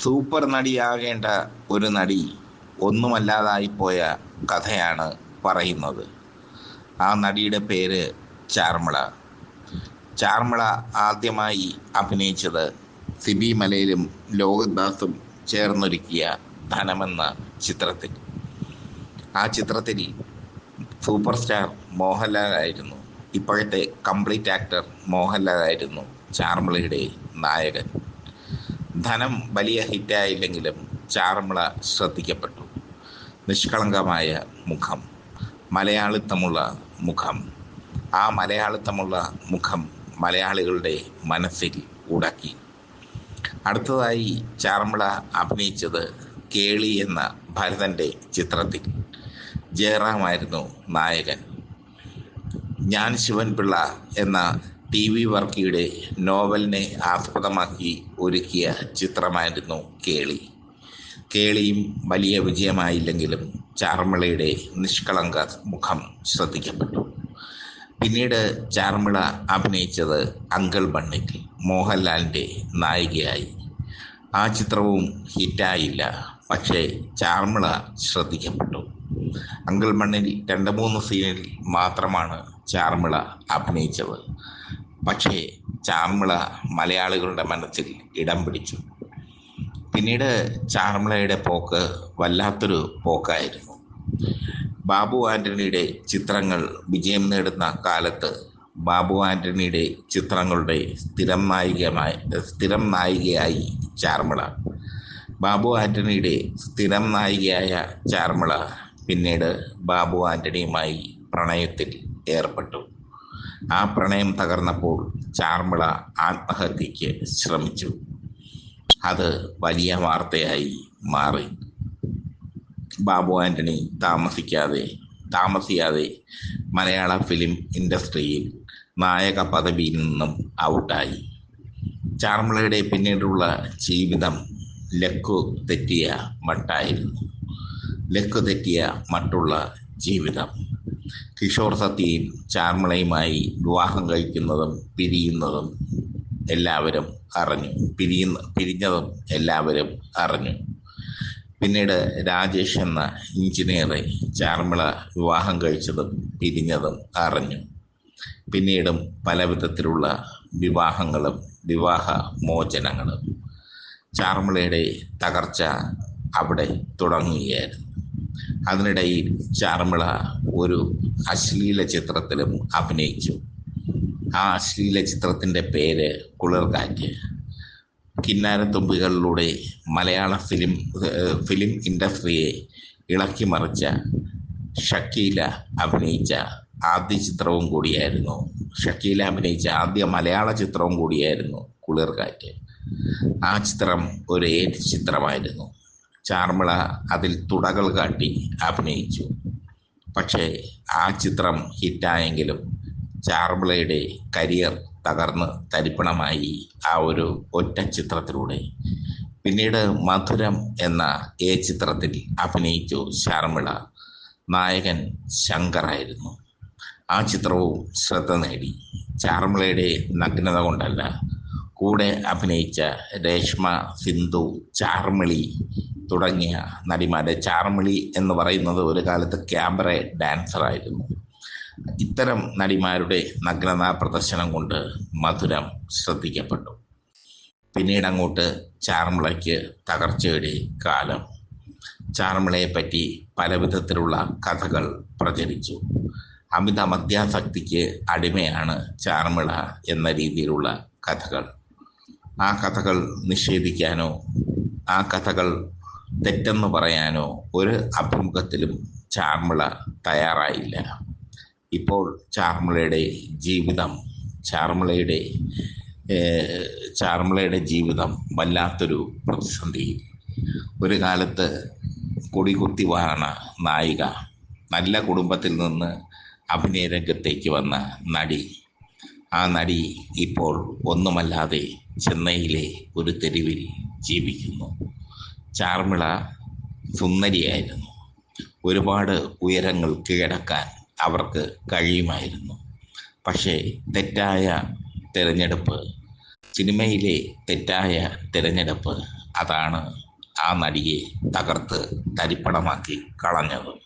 Super നടിയാകേണ്ട ഒരു നടി ഒന്നുമല്ലാതായിപ്പോയ കഥയാണ് പറയുന്നത്. ആ നടിയുടെ പേര് ചാർമിള. ചാർമിള ആദ്യമായി അഭിനയിച്ചത് സിബി മലയിലും ലോകദാസും ചേർന്നൊരുക്കിയ ധനമെന്ന ചിത്രത്തിൽ. ആ ചിത്രത്തിൽ സൂപ്പർ സ്റ്റാർ മോഹൻലാലായിരുന്നു. ഇപ്പോഴത്തെ കംപ്ലീറ്റ് ആക്ടർ മോഹൻലാലായിരുന്നു ചാർമിളയുടെ നായകൻ. ധനം വലിയ ഹിറ്റായില്ലെങ്കിലും ചാർമിള ശ്രദ്ധിക്കപ്പെട്ടു. നിഷ്കളങ്കമായ മുഖം മലയാളിത്തമുള്ള മുഖം. ആ മലയാളിത്തമുള്ള മുഖം മലയാളികളുടെ മനസ്സിൽ ഉടക്കി. അടുത്തതായി ചാർമിള അഭിനയിച്ചത് കേളി എന്ന ഭരതന്റെ ചിത്രത്തിൽ. ജയറാമായിരുന്നു നായകൻ. ഞാൻ ശിവൻപിള്ള എന്ന ടി വി വർക്കിയുടെ നോവലിനെ ആസ്പദമാക്കി ഒരുക്കിയ ചിത്രമായിരുന്നു കേളി. കേളിയും വലിയ വിജയമായില്ലെങ്കിലും ചാർമിളയുടെ നിഷ്കളങ്ക മുഖം ശ്രദ്ധിക്കപ്പെട്ടു. പിന്നീട് ചാർമിള അഭിനയിച്ചത് അങ്കിൾ ബണ്ണിൽ മോഹൻലാലിന്റെ നായികയായി. ആ ചിത്രവും ഹിറ്റായില്ല പക്ഷേ ചാർമിള ശ്രദ്ധിക്കപ്പെട്ടു. അങ്കിൾ മണ്ണിൽ രണ്ട് മൂന്ന് സീനിൽ മാത്രമാണ് ചാർമിള അഭിനയിച്ചത്. പക്ഷേ ചാർമിള മലയാളികളുടെ മനസ്സിൽ ഇടം പിടിച്ചു. പിന്നീട് ചാർമിളയുടെ പോക്ക് വല്ലാത്തൊരു പോക്കായിരുന്നു. ബാബു ആന്റണിയുടെ ചിത്രങ്ങൾ വിജയം നേടുന്ന കാലത്ത് ബാബു ആന്റണിയുടെ ചിത്രങ്ങളുടെ സ്ഥിരം നായികമായി സ്ഥിരം നായികയായി ചാർമിള. ബാബു ആന്റണിയുടെ സ്ഥിരം നായികയായ ചാർമിള പിന്നീട് ബാബു ആന്റണിയുമായി പ്രണയത്തിൽ ഏർപ്പെട്ടു. ആ പ്രണയം തകർന്നപ്പോൾ ചാർമിള ആത്മഹത്യയ്ക്ക് ശ്രമിച്ചു. അത് വലിയ വാർത്തയായി മാറി. ബാബു ആന്റണി താമസിക്കാതെ താമസിയാതെ മലയാള ഫിലിം ഇൻഡസ്ട്രിയിൽ നായക പദവിയിൽ നിന്നും ഔട്ടായി. ചാർമിളയുടെ പിന്നീടുള്ള ജീവിതം ലക്കു തെറ്റിയ മട്ടായിരുന്നു. ലക്കു മട്ടുള്ള ജീവിതം. കിഷോർ സത്യയും ചാർമിളയുമായി വിവാഹം കഴിക്കുന്നതും പിരിയുന്നതും എല്ലാവരും അറിഞ്ഞു. പിരിയുന്ന പിരിഞ്ഞതും എല്ലാവരും അറിഞ്ഞു. പിന്നീട് രാജേഷ് എന്ന എഞ്ചിനീയറെ ചാർമിള വിവാഹം കഴിച്ചതും പിരിഞ്ഞതും അറിഞ്ഞു. പിന്നീടും പല വിധത്തിലുള്ള വിവാഹങ്ങളും വിവാഹ മോചനങ്ങളും ചാർമിളയുടെ തകർച്ച അവിടെ തുടങ്ങുകയായിരുന്നു. അതിനിടയിൽ ചാർമിള ഒരു അശ്ലീല ചിത്രത്തിലും അഭിനയിച്ചു. ആ അശ്ലീല ചിത്രത്തിന്റെ പേര് കുളിർകാറ്റ്. കിന്നാരത്തുമ്പികളിലൂടെ മലയാള ഫിലിം ഫിലിം ഇൻഡസ്ട്രിയെ ഇളക്കി മറിച്ച ഷക്കീല അഭിനയിച്ച ആദ്യ ചിത്രവും കൂടിയായിരുന്നു. ഷക്കീല അഭിനയിച്ച ആദ്യ മലയാള ചിത്രവും കൂടിയായിരുന്നു കുളിർകാറ്റ്. ആ ചിത്രം ഒരു ഏറ്റ് ചിത്രമായിരുന്നു? ചാർമിള അതിൽ തുടകൾ കാട്ടി അഭിനയിച്ചു. പക്ഷേ ആ ചിത്രം ഹിറ്റായെങ്കിലും ചാർമിളയുടെ കരിയർ തകർന്ന് തരിപ്പണമായി ആ ഒരു ഒറ്റ ചിത്രത്തിലൂടെ. പിന്നീട് മധുരം എന്ന ഏ ചിത്രത്തിൽ അഭിനയിച്ചു ശാർമിള. നായകൻ ശങ്കറായിരുന്നു ആ ചിത്രവും ശ്രദ്ധ നേടി. ചാർമിളയുടെ നഗ്നത കൊണ്ടല്ല കൂടെ അഭിനയിച്ച രേഷ്മ സിന്ധു ചാർമിളി തുടങ്ങിയ നടിമാരെ ചാർമിളി എന്ന് പറയുന്നത് ഒരു കാലത്ത് ക്യാമറ ഡാൻസർ ആയിരുന്നു. ഇത്തരം നടിമാരുടെ നഗ്നതാ പ്രദർശനം കൊണ്ട് മധുരം ശ്രദ്ധിക്കപ്പെട്ടു. പിന്നീട് അങ്ങോട്ട് ചാർമിളയ്ക്ക് തകർച്ചയുടെ കാലം. ചാർമിളയെ പറ്റി പല വിധത്തിലുള്ള കഥകൾ പ്രചരിച്ചു. അമിത മദ്യാസക്തിക്ക് അടിമയാണ് ചാർമിള എന്ന രീതിയിലുള്ള കഥകൾ. ആ കഥകൾ നിഷേധിക്കാനോ ആ കഥകൾ തെറ്റെന്ന് പറയാനോ ഒരു അഭിമുഖത്തിലും ചാർമിള തയ്യാറായില്ല. ഇപ്പോൾ ചാർമിളയുടെ ജീവിതം ചാർമിളയുടെ ചാർമിളയുടെ ജീവിതം വല്ലാത്തൊരു പ്രതിസന്ധി. ഒരു കാലത്ത് കൊടികുത്തി വാണ നായിക നല്ല കുടുംബത്തിൽ നിന്ന് അഭിനയ രംഗത്തേക്ക് വന്ന നടി. ആ നടി ഇപ്പോൾ ഒന്നുമല്ലാതെ ചെന്നൈയിലെ ഒരു തെരുവിൽ ജീവിക്കുന്നു. ചാർമിള സുന്ദരിയായിരുന്നു. ഒരുപാട് ഉയരങ്ങൾ കീഴടക്കാൻ അവർക്ക് കഴിയുമായിരുന്നു. പക്ഷേ തെറ്റായ തിരഞ്ഞെടുപ്പ് സിനിമയിലെ തെറ്റായ തിരഞ്ഞെടുപ്പ് അതാണ് ആ നടിയെ തകർത്ത് തരിപ്പണമാക്കി കളഞ്ഞത്.